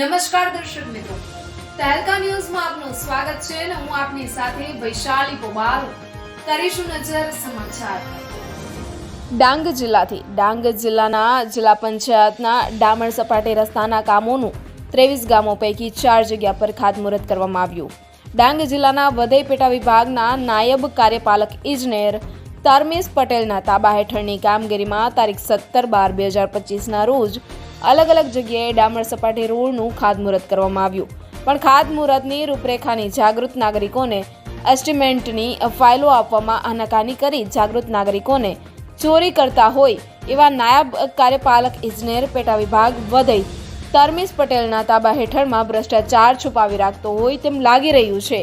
નમસ્કાર દર્શક મિત્રો. તહેલકા ન્યૂઝમાં આપનું સ્વાગત છે અને હું આપની સાથે વૈશાલી પોબાલ કરીશું નજર સમાચાર. ડાંગ જિલ્લાથી, ડાંગ જિલ્લાના જિલ્લા પંચાયતના ડામણ સપાટી રસ્તાના કામોનું ત્રેવીસ ગામો પૈકી ચાર જગ્યા પર ખાતમુહૂર્ત કરવામાં આવ્યું. ડાંગ જિલ્લાના વધઈ પેટા વિભાગના નાયબ કાર્યપાલક ઇજનેર તરમેશ પટેલના તાબા હેઠળની કામગીરીમાં તારીખ સત્તર બાર બે હજાર પચીસના રોજ અલગ અલગ જગ્યાએ ડામર સપાટી રોડનું ખાતમુહૂર્ત કરવામાં આવ્યું. પણ ખાતમુહૂર્તની રૂપરેખાની જાગૃત નાગરિકોને એસ્ટિમેન્ટની ફાઇલો આપવામાં આનાકાની કરી જાગૃત નાગરિકોને ચોરી કરતા હોય એવા નાયબ કાર્યપાલક ઇજનેર પેટા વિભાગ વધઈ તરમીશ પટેલના તાબા હેઠળમાં ભ્રષ્ટાચાર છુપાવી રાખતો હોય તેમ લાગી રહ્યું છે.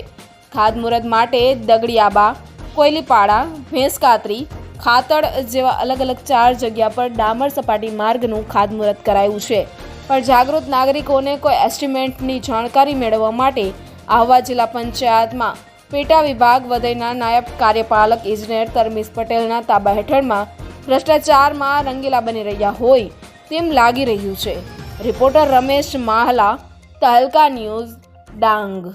ખાતમુહૂર્ત માટે દગડિયાબા, કોયલીપાડા, ભેંસકાતરી ખાતડ જેવા અલગ અલગ ચાર જગ્યા પર ડામર સપાટી માર્ગનું ખાતમુહૂર્ત કરાયું છે. પણ જાગૃત નાગરિકોને કોઈ એસ્ટિમેટની જાણકારી મેળવવા માટે આહવા જિલ્લા પંચાયતમાં પેટા વિભાગ વધઈના નાયબ કાર્યપાલક ઇજનેર તરમીશ પટેલના તાબા હેઠળમાં ભ્રષ્ટાચારમાં રંગીલા બની રહ્યા હોય તેમ લાગી રહ્યું છે. Reporter Ramesh Mahla, Tehelka news, Dang.